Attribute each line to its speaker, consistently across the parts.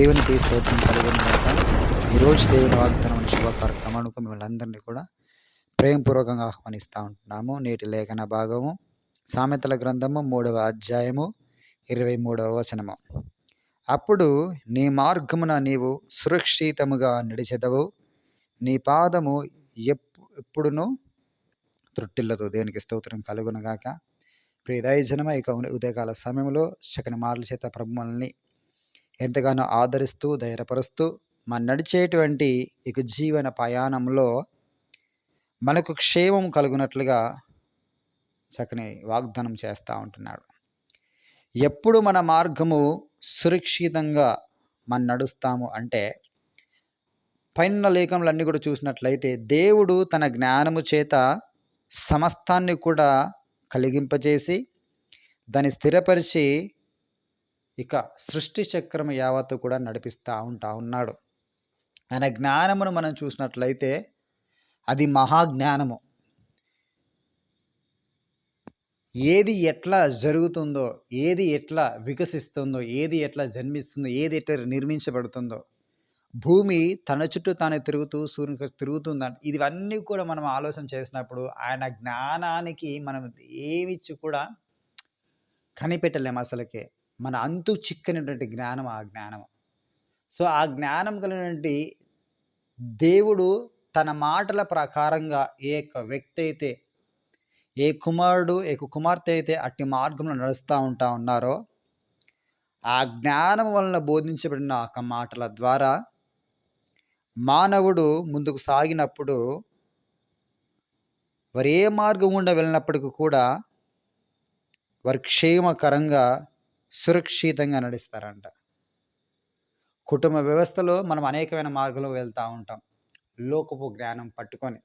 Speaker 1: దేవునికి స్తోత్రం కలిగిన ఈరోజు దేవుని వాగ్దానం శుభ కార్యక్రమానికి మిమ్మల్ని అందరినీ కూడా ప్రేమపూర్వకంగా ఆహ్వానిస్తూ ఉంటున్నాము. నేటి లేఖన భాగము సామెతల గ్రంథము మూడవ అధ్యాయము ఇరవై మూడవ వచనము. అప్పుడు నీ మార్గమున నీవు సురక్షితముగా నడిచెదవు నీ పాదము ఎప్పు ఎప్పుడునూ త్రుట్టిల్లదు. దేవునికి స్తోత్రం కలుగునగాక. ప్రియదయజనమ ఇక ఉదయకాల సమయంలో చక్కని మాటల చేత ప్రభుమల్ని ఎంతగానో ఆదరిస్తూ ధైర్యపరుస్తూ మన నడిచేటువంటి ఇక జీవన ప్రయాణంలో మనకు క్షేమం కలుగునట్లుగా చక్కని వాగ్దానం చేస్తూ ఉంటున్నాడు. ఎప్పుడు మన మార్గము సురక్షితంగా మనం నడుస్తాము అంటే పైన లేఖనులన్నీ కూడా చూసినట్లయితే దేవుడు తన జ్ఞానము చేత సమస్తాన్ని కూడా కలిగింపజేసి దాన్ని స్థిరపరిచి ఇక సృష్టి చక్రం యావత్తు కూడా నడిపిస్తూ ఉంటా ఉన్నాడు. ఆయన జ్ఞానమును మనం చూసినట్లయితే అది మహాజ్ఞానము. ఏది ఎట్లా జరుగుతుందో ఏది ఎట్లా వికసిస్తుందో ఏది ఎట్లా జన్మిస్తుందో ఏది ఎట్లా నిర్మించబడుతుందో భూమి తన చుట్టూ తానే తిరుగుతూ సూర్యుని తిరుగుతుందని ఇవన్నీ కూడా మనం ఆలోచన చేసినప్పుడు ఆయన జ్ఞానానికి మనం ఏమిచ్చి కూడా కనిపెట్టలేము అసలుకే. మన అంతు చిక్కనటువంటి జ్ఞానం ఆ జ్ఞానం సో ఆ జ్ఞానం కలిగినటువంటి దేవుడు తన మాటల ప్రకారంగా ఏ యొక్క వ్యక్తి అయితే ఏ కుమారుడు ఏ కుమార్తె అయితే అట్టి మార్గంలో నడుస్తూ ఉంటా ఉన్నారో ఆ జ్ఞానం వలన బోధించబడిన ఒక మాటల ద్వారా మానవుడు ముందుకు సాగినప్పుడు వారు ఏ మార్గం గుండా వెళ్ళినప్పటికీ కూడా వారు క్షేమకరంగా సురక్షితంగా నడుస్తారంట. కుటుంబ వ్యవస్థలో మనం అనేకమైన మార్గంలో వెళ్తూ ఉంటాం. లోకపు జ్ఞానం పట్టుకొని.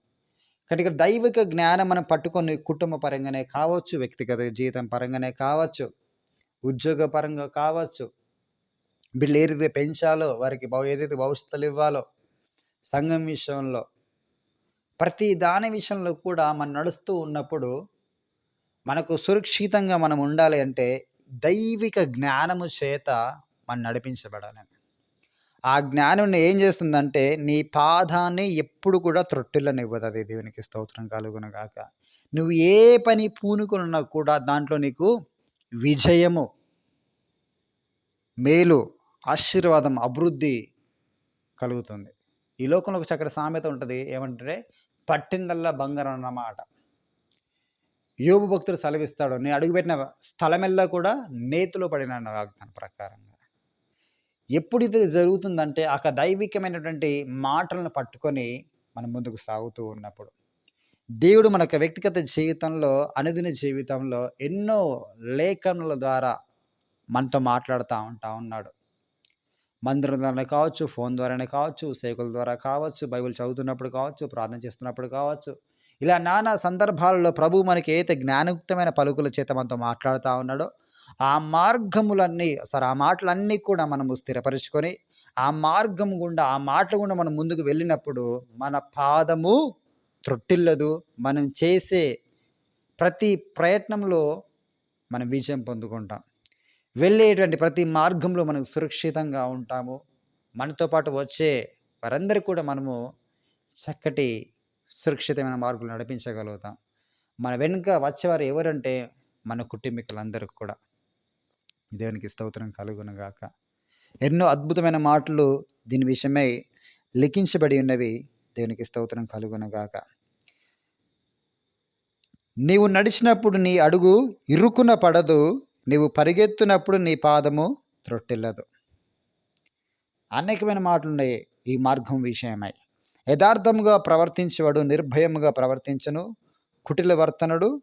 Speaker 1: కానీ ఇక్కడ దైవిక జ్ఞానం మనం పట్టుకొని కుటుంబ పరంగానే కావచ్చు వ్యక్తిగత జీవితం పరంగానే కావచ్చు ఉద్యోగ పరంగా కావచ్చు వీళ్ళు ఏదైతే పెంచాలో వారికి ఏదైతే భవిష్యత్తులు ఇవ్వాలో సంఘం విషయంలో ప్రతి దాని విషయంలో కూడా మనం నడుస్తూ ఉన్నప్పుడు మనకు సురక్షితంగా మనం ఉండాలి అంటే దైవిక జ్ఞానము చేత మనం నడిపించబడాలని. ఆ జ్ఞానం ఏం చేస్తుందంటే నీ పాదాన్ని ఎప్పుడు కూడా త్రొట్టిల్లనివ్వదు అది దేవునికి స్తోత్రం కలుగునగాక. నువ్వు ఏ పని పూనుకున్నా కూడా దాంట్లో నీకు విజయము మేలు ఆశీర్వాదం అభివృద్ధి కలుగుతుంది. ఈ లోకంలో ఒక చక్కటి సామెత ఉంటుంది ఏమంటే పట్టిందల్లా బంగారం అన్నమాట. యోగు భక్తుడు సెలవిస్తాడు నేను అడుగుపెట్టిన స్థలమెల్లా కూడా నేతిలో పడిన వాగ్దానం ప్రకారంగా. ఎప్పుడు ఇది జరుగుతుందంటే ఆ దైవికమైనటువంటి మాటలను పట్టుకొని మనం ముందుకు సాగుతూ ఉన్నప్పుడు. దేవుడు మన యొక్క వ్యక్తిగత జీవితంలో అనుదిన జీవితంలో ఎన్నో లేఖనల ద్వారా మనతో మాట్లాడుతూ ఉంటా ఉన్నాడు. మందిరం ద్వారా కావచ్చు ఫోన్ ద్వారానే కావచ్చు సేకుల ద్వారా కావచ్చు బైబిల్ చదువుతున్నప్పుడు కావచ్చు ప్రార్థన చేస్తున్నప్పుడు కావచ్చు ఇలా నానా సందర్భాలలో ప్రభు మనకి ఏదైతే జ్ఞానయుక్తమైన పలుకుల చేత మనతో మాట్లాడుతూ ఉన్నాడో ఆ మార్గములన్నీ సరే ఆ మాటలన్నీ కూడా మనము స్థిరపరుచుకొని ఆ మార్గం గుండా ఆ మాటల గుండా మనం ముందుకు వెళ్ళినప్పుడు మన పాదము త్రొట్టిల్లదు. మనం చేసే ప్రతి ప్రయత్నంలో మనం విజయం పొందుకుంటాం. వెళ్ళేటువంటి ప్రతి మార్గంలో మనకు సురక్షితంగా ఉంటాము. మనతో పాటు వచ్చే వారందరికీ కూడా మనము చక్కటి సురక్షితమైన మార్గంలో నడిపించగలుగుతాం. మన వెనుక వచ్చేవారు ఎవరంటే మన కుటుంబీకులందరికీ కూడా. దేవునికి స్తోత్రం కలుగునగాక ఎన్నో అద్భుతమైన మాటలు దీని విషయమై లిఖించబడి ఉన్నవి దేవునికి స్తోత్రం కలుగునగాక నీవు నడిచినప్పుడు నీ అడుగు ఇరుకున పడదు నీవు పరిగెత్తునప్పుడు నీ పాదము త్రొట్టిల్లదు. అనేకమైన మాటలు ఉన్నాయి ఈ మార్గం విషయమై. యథార్థముగా ప్రవర్తించేవాడు నిర్భయముగా ప్రవర్తించను. కుటిల వర్తనుడు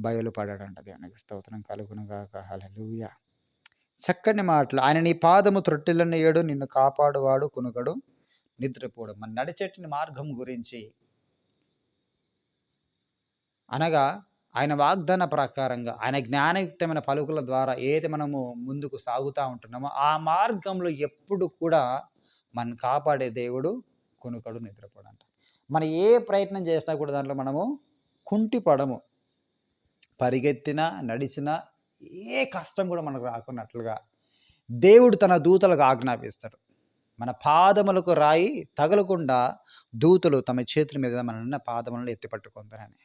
Speaker 1: బయలుపడాడంట దేవునికి స్తోత్రం కలుగునుగాక. హలలుయ చక్కని మాటలు. ఆయన నీ పాదము ఏడు నిన్ను కాపాడువాడు కునుగడు నిద్రపోడు. మన నడిచేటిని మార్గం గురించి అనగా ఆయన వాగ్దాన ప్రకారంగా ఆయన జ్ఞానయుక్తమైన పలుకుల ద్వారా ఏది మనము ముందుకు సాగుతూ ఉంటున్నామో ఆ మార్గంలో ఎప్పుడు కూడా మనం కాపాడే దేవుడు కొనుకడు నిద్రపోడంట. మనం ఏ ప్రయత్నం చేసినా కూడా దాంట్లో మనము కుంటి పడము పరిగెత్తినా నడిచినా ఏ కష్టం కూడా మనకు రాకున్నట్లుగా దేవుడు తన దూతలకు ఆజ్ఞాపిస్తాడు. మన పాదములకు రాయి తగలకుండా దూతలు తమ చేతుల మీద మన పాదములను ఎత్తిపట్టుకుందరని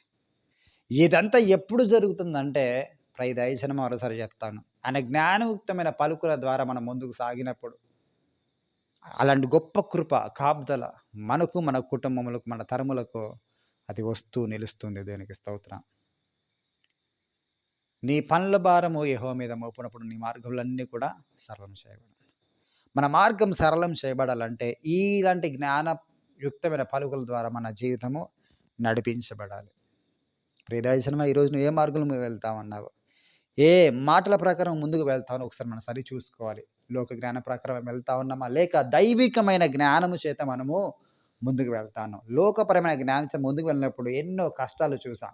Speaker 1: ఇదంతా ఎప్పుడు జరుగుతుందంటే ప్రై దయచనం మరోసారి చెప్తాను. ఆయన జ్ఞానయుక్తమైన పలుకుల ద్వారా మనం ముందుకు సాగినప్పుడు అలాంటి గొప్ప కృప కాపుదల మనకు మన కుటుంబములకు మన తరములకు అది వస్తూ నిలుస్తుంది. దేనికి స్తోత్రం. నీ పనుల భారము యహో మీద మోపినప్పుడు నీ మార్గములన్నీ కూడా సరళం చేయబడాలి మన మార్గం సరళం చేయబడాలంటే ఇలాంటి జ్ఞానయుక్తమైన పలుకుల ద్వారా మన జీవితము నడిపించబడాలి. ప్రియదర్శనమా ఈరోజు నువ్వు ఏ మార్గంలో వెళ్తామన్నావు ఏ మాటల ప్రకారం ముందుకు వెళ్తావో ఒకసారి మనం సరి చూసుకోవాలి. లోక జ్ఞాన ప్రకారం వెళ్తా ఉన్నామా? లేక దైవికమైన జ్ఞానము చేత మనము ముందుకు వెళ్తాను. లోకపరమైన జ్ఞానం చేత ముందుకు వెళ్ళినప్పుడు ఎన్నో కష్టాలు చూసాం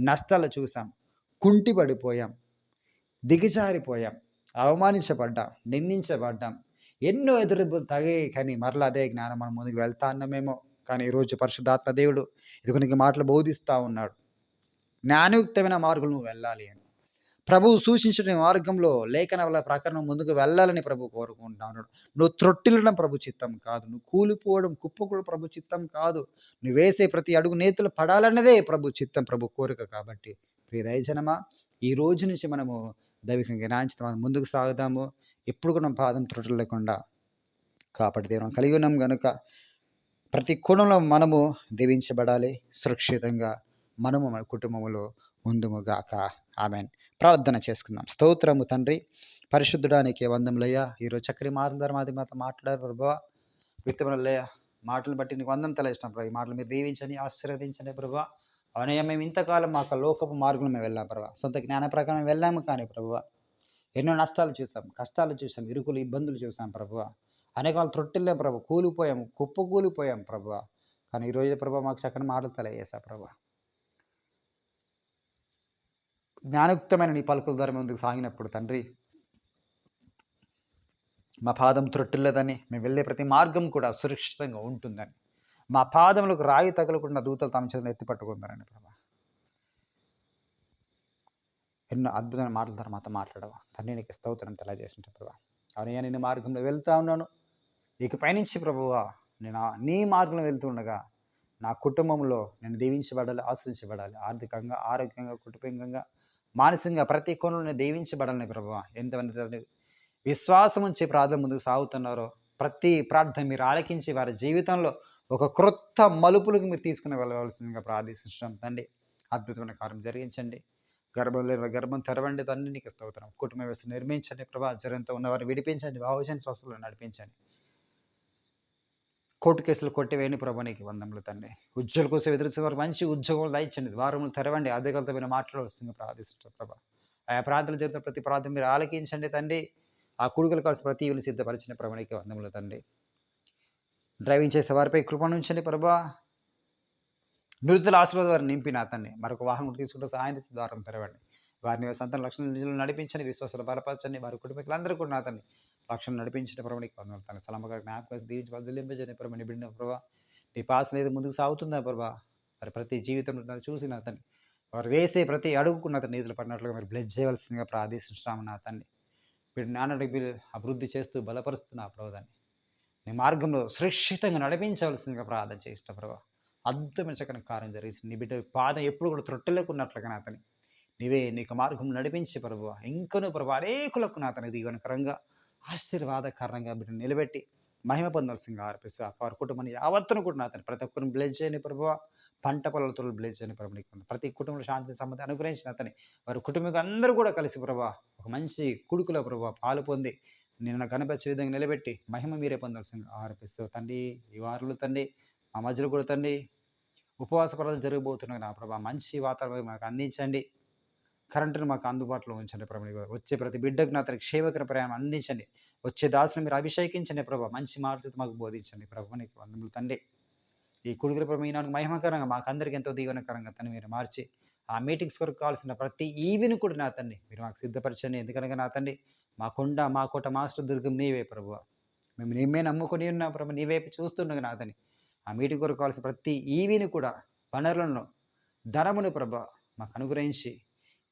Speaker 1: నష్టాలు చూసాం కుంటి పడిపోయాం. దిగజారిపోయాం. అవమానించబడ్డాం. నిందించబడ్డాం. ఎన్నో ఎదురుబులు తగాయి కానీ మరలా అదే జ్ఞానం మనం ముందుకు వెళ్తా ఉన్నామేమో. కానీ ఈరోజు పరిశుద్ధాత్మ దేవుడు ఇది కొన్ని మాటలు బోధిస్తూ ఉన్నాడు. జ్ఞానయుక్తమైన మార్గులు నువ్వు వెళ్ళాలి అని. ప్రభువు సూచించిన మార్గంలో లేఖనల ప్రకారం ముందుకు వెళ్ళాలని ప్రభు కోరుకుంటున్నాడు. నువ్వు త్రొట్టిల్లడం ప్రభు చిత్తం కాదు. నువ్వు కూలిపోవడం కుప్పకూడ ప్రభు చిత్తం కాదు. నువ్వు వేసే ప్రతి అడుగు నేతలు పడాలన్నదే ప్రభు చిత్తం ప్రభు కోరిక కాబట్టి. ప్రియదయజనమా ఈ రోజు నుంచి మనము దైవికంగా జ్ఞానించిన ముందుకు సాగుదాము. ఎప్పుడు కూడా పాదం త్రొట్టలు లేకుండా కాపాడి దేవుని కలిగి ఉన్నాం గనుక. ప్రతి కోణంలో మనము దీవించబడాలి. సురక్షితంగా మనము మన కుటుంబంలో ముందుముగాక ఆమెన్. ప్రార్థన చేసుకుందాం. స్తోత్రము తండ్రి పరిశుద్ధుడానికి వందములయ్యా. ఈరోజు చక్కని మాటల మాది మాతో మాట్లాడారు ప్రభా విత్తములయ్యా మాటలు బట్టి నీకు వందం తెలియజేసిన ప్రభా. ఈ మాటలు మీరు దీవించని ఆశీర్వదించండి ప్రభా అవునయ్యా మేము ఇంతకాలం మాకు లోకపు మార్గంలో మేము వెళ్ళాం ప్రభా. సొంత జ్ఞాన ప్రకారం వెళ్ళాము కానీ ప్రభు ఎన్నో నష్టాలు చూసాం కష్టాలు చూసాం ఇరుకులు ఇబ్బందులు చూసాం ప్రభు అనేక వాళ్ళు త్రొట్టిల్లాం ప్రభు. కూలిపోయాము కుప్ప కూలిపోయాం ప్రభు కానీ ఈరోజు ప్రభు మాకు చక్కని మాటలు తెలియజేసా ప్రభా. జ్ఞానయుక్తమైన నీ పలుకుల ద్వారా ముందుకు సాగినప్పుడు తండ్రి మా పాదం త్రొట్టిల్లదని మేము వెళ్ళే ప్రతి మార్గం కూడా సురక్షితంగా ఉంటుందని. మా పాదములకు రాయి తగలకుండా దూతలు తమ చేతులు ఎత్తి పట్టుకుందారని ప్రభా. ఎన్నో అద్భుతమైన మాటల ద్వారా మాతో మాట్లాడవా? తండ్రి నీకు స్తోత్రం తెలియజేసింటే ప్రభా. అవునయ్యా నేను మార్గంలో వెళ్తా ఉన్నాను. ఇక పైనుంచి ప్రభువా నేను నీ మార్గంలో వెళ్తుండగా నా కుటుంబంలో నేను దీవించబడాలి ఆశ్రయించబడాలి. ఆర్థికంగా ఆరోగ్యంగా కుటుంబంగా మానసికంగా ప్రతి కోణంలో దీవించబడాలని ప్రభావ ఎంతమంది విశ్వాసం ఉంచి ప్రార్థన ముందుకు సాగుతున్నారో ప్రతి ప్రార్థన మీరు ఆలకించి వారి జీవితంలో ఒక క్రొత్త మలుపులకు మీరు తీసుకుని వెళ్ళవలసిందిగా ప్రార్థిస్తున్నాం. తండ్రి అద్భుతమైన కార్యం జరిగించండి. గర్భం లేని గర్భం తెరవండి. తండ్రి నీకు స్తోత్రం. కుటుంబ వ్యవస్థ నిర్మించండి. ప్రభా జ్వరంతో ఉన్నవారిని విడిపించండి. బాహుజన స్వస్థలు నడిపించండి. కోర్టు కేసులు కొట్టివేయని ప్రభు నీకు వందములు తండ్రి. ఉద్యోగుల కోసం ఎదురుచే వారు మంచి ఉద్యోగాలు దయచండి వారములు తెరవండి. అధికారులతో మీరు మాట్లాడవలసింది ప్రార్థిస్తుంది ప్రభా. ఆయా ప్రార్థనలు జరుగుతున్న ప్రతి ప్రార్థన మీరు ఆలకించండి తండ్రి. ఆ కుడుకలు కలిసి ప్రతి వీళ్ళు సిద్ధపరిచిన ప్రభానికి వందములు తండ్రి. డ్రైవింగ్ చేసే వారిపై కృప నుంచండి ప్రభా. నిరుతుల ఆశీర్వాద వారిని నింపిన అతన్ని మరొక వాహనం తీసుకుంటూ సహాయం చేసి ద్వారం తెరవండి. వారిని సొంత లక్షణ నిధులు నడిపించండి. విశ్వాసాలు బలపరచండి. వారి కుటుంబీకులందరూ కూడా అతన్ని పక్షం నడిపించిన ప్రభు నీకు వందలు తన సలమగా జ్ఞాపకం దీవించి వదిలింపజని ప్రభు నీ బిడ్డ ప్రభా. నీ పాస్ లేదు ముందుకు సాగుతుందా ప్రభా? మరి ప్రతి జీవితంలో నన్ను అతన్ని వారు వేసే ప్రతి అడుగుకున్న అతని నీతులు పడినట్లుగా మీరు బ్లెడ్ చేయవలసిందిగా ప్రార్థిస్తున్నాము నా అతన్ని వీడు నాన్నటికి మీరు అభివృద్ధి చేస్తూ బలపరుస్తున్న ఆ ప్రభుదాన్ని నీ మార్గంలో సురక్షితంగా నడిపించవలసిందిగా ప్రార్థన చేసిన ప్రభా. అద్భుతమైన చక్కని కార్యం జరిగింది. నీ బిడ్డ పాదం ఎప్పుడు కూడా త్రొట్టలేకున్నట్లుగా నాతని నీవే నీకు మార్గం నడిపించి ప్రభు ఇంకను ప్రభు అనేకులకు నా అతని దీవనకరంగా ఆశీర్వాదకరంగా బిడ్డ నిలబెట్టి మహిమ పొందాల్సిందిగా ఆర్పిస్తూ వారి కుటుంబాన్ని యావత్తును కూడా అతను ప్రతి ఒక్కరిని బ్లెజ్ చేయని ప్రభు పంట పొలాలతో బ్లెజ్ చేయని ప్రభు నీకు ప్రతి కుటుంబంలో శాంతి సంబంధం అనుగ్రహించిన అతని. వారి కుటుంబం అందరూ కూడా కలిసి ప్రభా ఒక మంచి కుడుకుల ప్రభావ పాలు పొంది నిన్న కనిపించే విధంగా నిలబెట్టి మహిమ మీరే పొందాల్సిందిగా ఆర్పిస్తూ తండ్రి ఈ వారులు తండ్రి మా మధ్యలో కూడా తండ్రి ఉపవాస ప్రార్థన జరగబోతున్నాయి నా ప్రభా. మంచి వాతావరణం మాకు అందించండి. కరెంటును మాకు అందుబాటులో ఉంచండి ప్రభు. వచ్చే ప్రతి బిడ్డకు నా తన క్షేమకర ప్రయాణం అందించండి. వచ్చే దాసును మీరు అభిషేకించండి ప్రభు. మంచి మార్చితో మాకు బోధించండి ప్రభు. నీకు వందములు తండ్రి. ఈ కుడుగుల ప్రభు ఈనాడు మహిమకరంగా మాకు అందరికీ ఎంతో దీవెనకరంగా తను మీరు మార్చి ఆ మీటింగ్స్ కొరకు కావాల్సిన ప్రతి ఈవిని కూడా నా తండ్రి మీరు మాకు సిద్ధపరచండి. ఎందుకనగా నా తండ్రి మా కొండ మా కోట మాస్టర్ దుర్గం నీవే ప్రభు. మేము నీమే నమ్ముకొని ఉన్నా ప్రభు. నీ వైపు చూస్తుండగా నా తండ్రి. ఆ మీటింగ్ కొరకు కావాల్సిన ప్రతి ఈవిని కూడా వనరులను ధనమును ప్రభ మాకు అనుగ్రహించి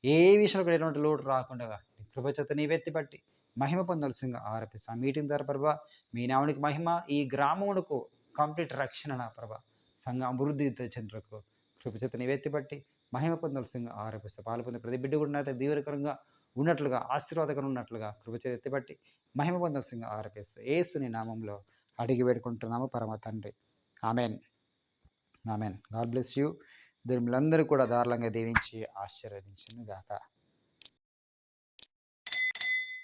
Speaker 1: ఏ విషయంలో కూడా ఎటువంటి లోటు రాకుండా కృపచత కృపచేత నీ వెత్తి పట్టి మహిమ పొందవలసిందిగా ఆరోపిస్తాం మీటింగ్ ద్వారా ప్రభా మీ నామునికి మహిమ ఈ గ్రామమునకు కంప్లీట్ రక్షణ నా ప్రభా. సంఘ అభివృద్ధి చంద్రకు కృపచేత నివెత్తి బట్టి మహిమ పొందవలసిందిగా ఆరోపిస్తాం పాలు పొందే ప్రతి బిడ్డ కూడా నాతో దీవెనకరంగా ఉన్నట్లుగా ఆశీర్వాదకరం ఉన్నట్లుగా కృపచేత ఎత్తిపట్టి మహిమ పొందవలసిందిగా ఆరోపిస్తాం ఏసుని నామంలో అడిగి వేడుకుంటున్నాము పరమ తండ్రి. Amen. Amen. God bless you. దీనిలందరూ కూడా దారుణంగా దీవించి ఆశీర్వదించింది గాక.